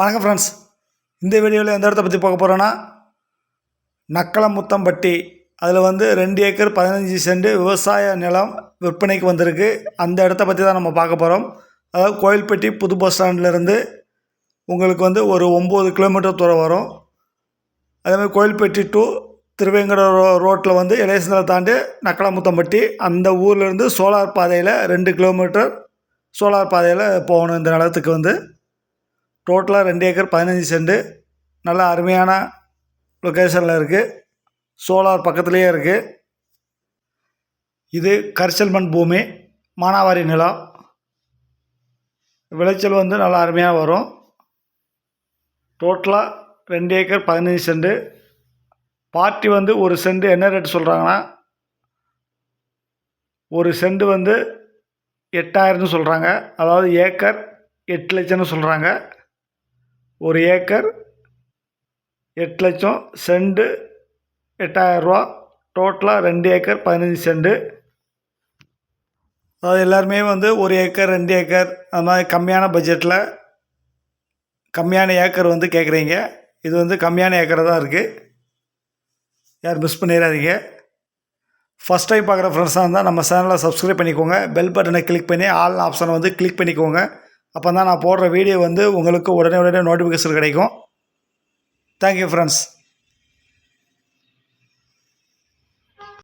வணக்கம் ஃப்ரெண்ட்ஸ் இந்த வீடியோவில் எந்த இடத்த பற்றி பார்க்க போகிறோன்னா நக்கலமுத்தம்பட்டி. அதில் வந்து ரெண்டு ஏக்கர் பதினஞ்சு சென்ட் விவசாய நிலம் விற்பனைக்கு வந்திருக்கு. அந்த இடத்த பற்றி தான் நம்ம பார்க்க போகிறோம் அதாவது கோயில்பட்டி புது பஸ் ஸ்டாண்ட்லேருந்து உங்களுக்கு வந்து ஒரு ஒம்பது கிலோமீட்டர் தூரம் வரும். அதேமாதிரி கோயில்பட்டி டு திருவேங்கட ரோ ரோட்டில் வந்து இளையசந்தலை தாண்டி நக்கலாமுத்தம்பட்டி. அந்த ஊர்லேருந்து சோலார் பாதையில் ரெண்டு கிலோமீட்டர் சோலார் பாதையில் போகணும் இந்த நிலத்துக்கு வந்து. டோட்டலாக ரெண்டு ஏக்கர் பதினஞ்சு சென்ட். நல்ல அருமையான லொக்கேஷனில் இருக்குது சோலார் பக்கத்துலேயே இருக்குது இது கரிசல் மண் பூமி மானாவாரி நிலம் விளைச்சல் வந்து நல்லா அருமையாக வரும். டோட்டலாக ரெண்டு ஏக்கர் பதினஞ்சு சென்ட். பார்ட்டி வந்து ஒரு சென்ட். என்ன ரேட் சொல்கிறாங்கன்னா ஒரு சென்ட் வந்து எட்டாயிரம்னு சொல்கிறாங்க அதாவது ஏக்கர் எட்டு லட்சம்னு சொல்கிறாங்க ஒரு ஏக்கர் எட்டு லட்சம் செண்டு எட்டாயிரரூவா டோட்டலாக ரெண்டு ஏக்கர் பதினஞ்சு செண்டு. அதாவது எல்லாருமே வந்து ஒரு ஏக்கர் ரெண்டு ஏக்கர் அந்த மாதிரி கம்மியான பட்ஜெட்டில் கம்மியான ஏக்கர் வந்து கேட்குறீங்க இது வந்து கம்மியான ஏக்கரை தான் இருக்குது யார் மிஸ் பண்ணிடாதீங்க. ஃபஸ்ட் டைம் பார்க்குற ஃப்ரெண்ட்ஸாக இருந்தால் நம்ம சேனலை சப்ஸ்கிரைப் பண்ணிக்கோங்க. பெல் பட்டனை கிளிக் பண்ணி ஆல் ஆப்ஷனை வந்து கிளிக் பண்ணிக்கோங்க. அப்போ தான் நான் போடுற வீடியோ வந்து உங்களுக்கு உடனே உடனே நோட்டிஃபிகேஷன் கிடைக்கும். Thank you friends